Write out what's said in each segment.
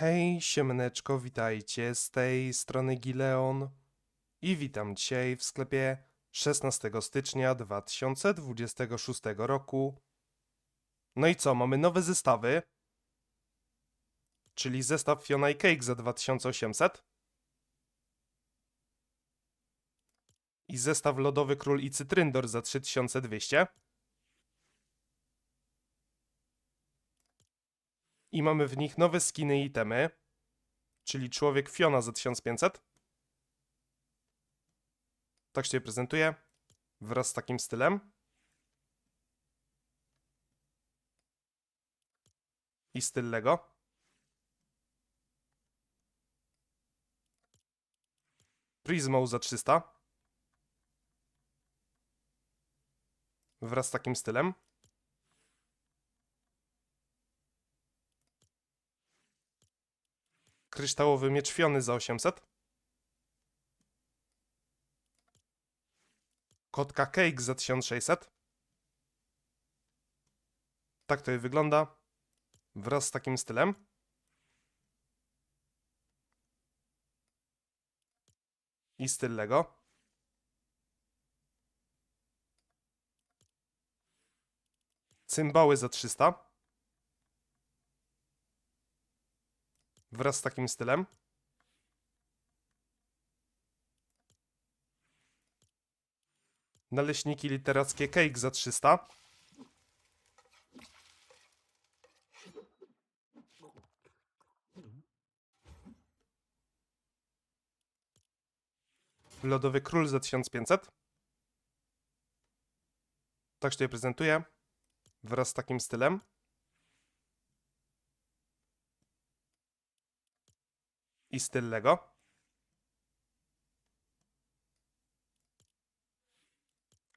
Hej, siemaneczko, witajcie, z tej strony Gileon i witam dzisiaj w sklepie 16 stycznia 2026 roku. No i co, mamy nowe zestawy, czyli zestaw Fiona i Cake za 2800 i zestaw Lodowy Król i Cytryndor za 3200 i mamy w nich nowe skiny i itemy, czyli człowiek Fiona za 1500. Tak się prezentuje, wraz z takim stylem. I styl Lego. Prismo za 300. Wraz z takim stylem. Kryształowy miecz Fiony za 800. Kotka Cake za 1600. Tak to wygląda. Wraz z takim stylem. I styl Lego. Cymbały za 300. Wraz z takim stylem. Naleśniki literackie Cake za 300. Lodowy Król za 1500. Tak się tutaj prezentuje. Wraz z takim stylem. I styl Lego.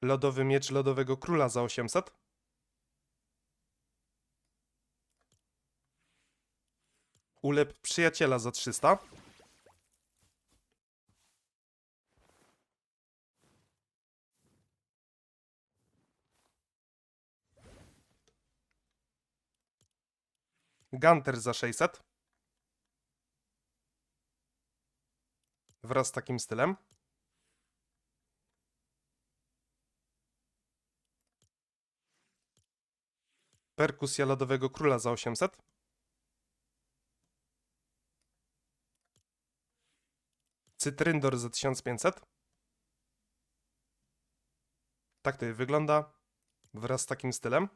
Lodowy miecz Lodowego Króla za 800. Ulep Przyjaciela za 300. Gunter za 600. Wraz z takim stylem. Perkusja Lodowego Króla za 800. Cytryndor za 1500. Tak to wygląda. Wraz z takim stylem.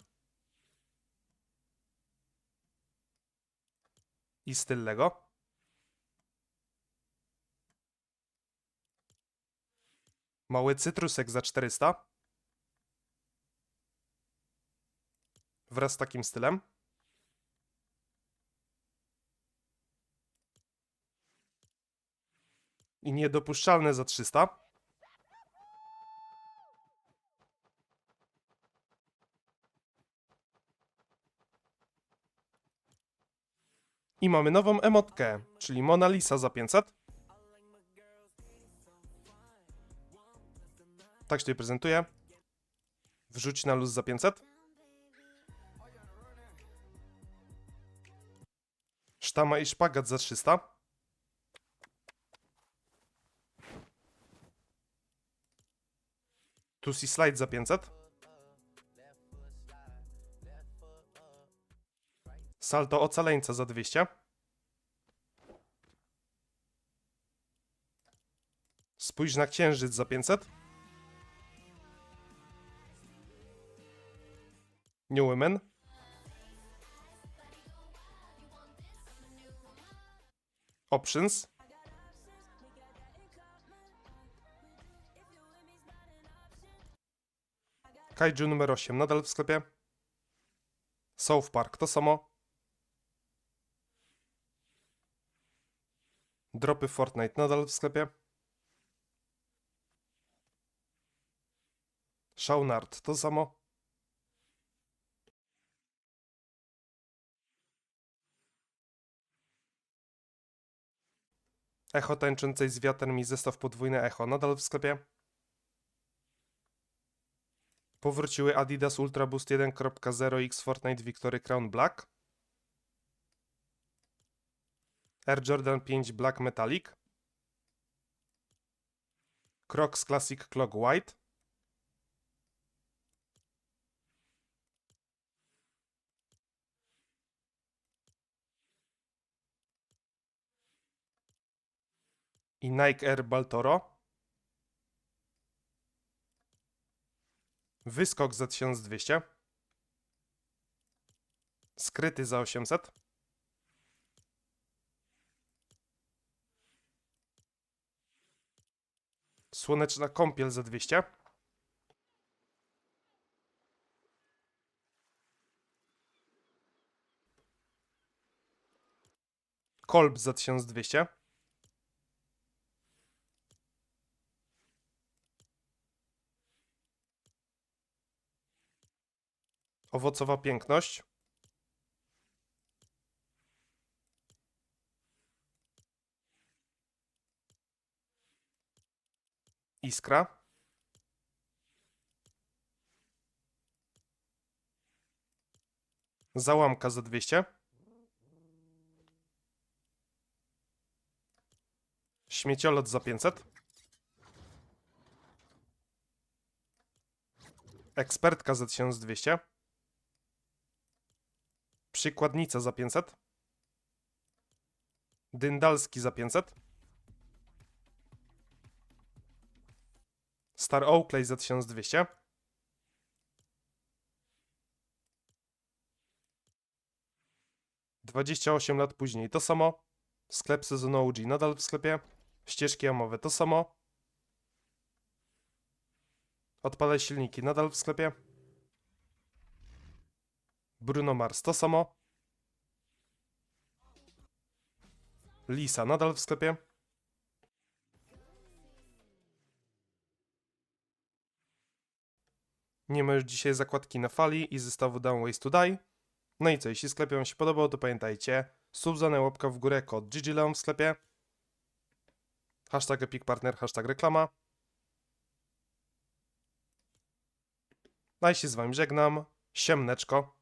I styl Lego. Mały cytrusek za 400. Wraz z takim stylem. I niedopuszczalne za 300. I mamy nową emotkę, czyli Mona Lisa za 500. Tak się tutaj prezentuje. Wrzuć na luz za 500. Sztama i szpagat za 300. Tusi slide za 500. Salto ocaleńca za 200. Spójrz na księżyc za 500. New Women. Options. Kaiju numer 8 nadal w sklepie. South Park to samo. Dropy Fortnite nadal w sklepie. Shaunard to samo. Echo tańczącej z wiatrem i zestaw podwójne echo nadal w sklepie. Powróciły Adidas Ultra Boost 1.0 X Fortnite Victory Crown Black. Air Jordan 5 Black Metallic, Crocs Classic Clog White, i Nike Air Baltoro, Wyskok za 1200, Skryty za 800, Słoneczna kąpiel za 200. Kolb za 1200. Owocowa piękność. Iskra. Załamka za 200. Śmieciolot za 500. Ekspertka za 1200. Przykładnica za 500. Dyndalski za 500. Star Oakley za 1200. Dwadzieścia osiem lat później to samo. Sklep sezonu OG nadal w sklepie. Ścieżki jamowe to samo. Odpalaj silniki nadal w sklepie. Bruno Mars to samo. Lisa nadal w sklepie. Nie ma już dzisiaj zakładki na fali i zestawu Down Ways to Die. No i co, jeśli sklep wam się podobał, to pamiętajcie, sub za łapka w górę, kod GGLeon w sklepie, hashtag Epic Partner, hashtag reklama. No i się z wami żegnam, siemneczko.